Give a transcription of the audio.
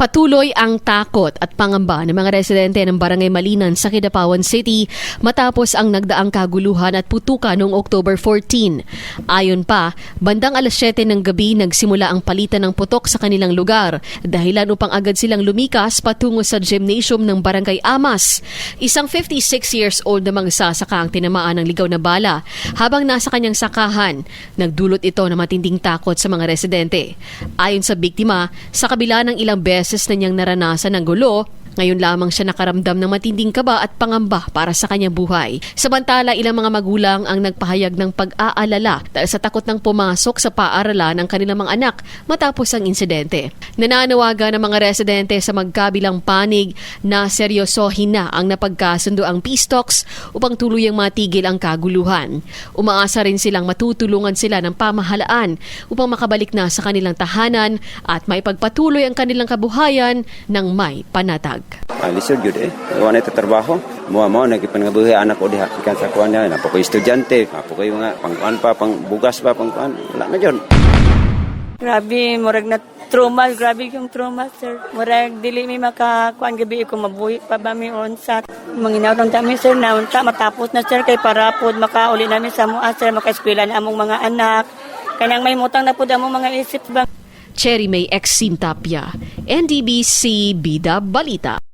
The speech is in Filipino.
Patuloy ang takot at pangamba ng mga residente ng Barangay Malinan sa Kidapawan City matapos ang nagdaang kaguluhan at putukan noong October 14. Ayon pa, bandang alas 7 ng gabi nagsimula ang palitan ng putok sa kanilang lugar dahilan upang agad silang lumikas patungo sa gymnasium ng Barangay Amas. Isang 56 years old na magsasaka ang tinamaan ng ligaw na bala habang nasa kanyang sakahan. Nagdulot ito ng matinding takot sa mga residente. Ayon sa biktima, sa kabila ng ilang beses na niyang naranasan ng gulo, ngayon lamang siya nakaramdam ng matinding kaba at pangamba para sa kanyang buhay. Samantala, ilang mga magulang ang nagpahayag ng pag-aalala dahil sa takot ng pumasok sa paaralan ng kanilang mga anak matapos ang insidente. Nananawagan ng mga residente sa magkabilang panig na seryosohin na ang napagkasundo ang peace talks upang tuluyang matigil ang kaguluhan. Umaasa rin silang matutulungan sila ng pamahalaan upang makabalik na sa kanilang tahanan at maipagpatuloy ang kanilang kabuhayan ng may panatag. Ah, lisod yun eh. Iwan ito trabaho. Mua mo, nagkipangabuhi anak ko diha. Ikan sa kuwan niya. Napo ko estudyante. Napo ko yung pangkuan pa, pang bugas pa, pangkuan. Wala na yun. Grabe, murag na trauma, grabe yung trauma, sir. Murag dili mi makakuan gabi ko mabuhi pa ba mi unsa. Manginaw lang kami, sir, na unta matapos na, sir, kay para pod makauli namin sa mua, sir, makaeskwela na among mga anak. Kanang may mutang na pod among mga isip ba. Cherry May Exim Tapia, NDBC Bida Balita.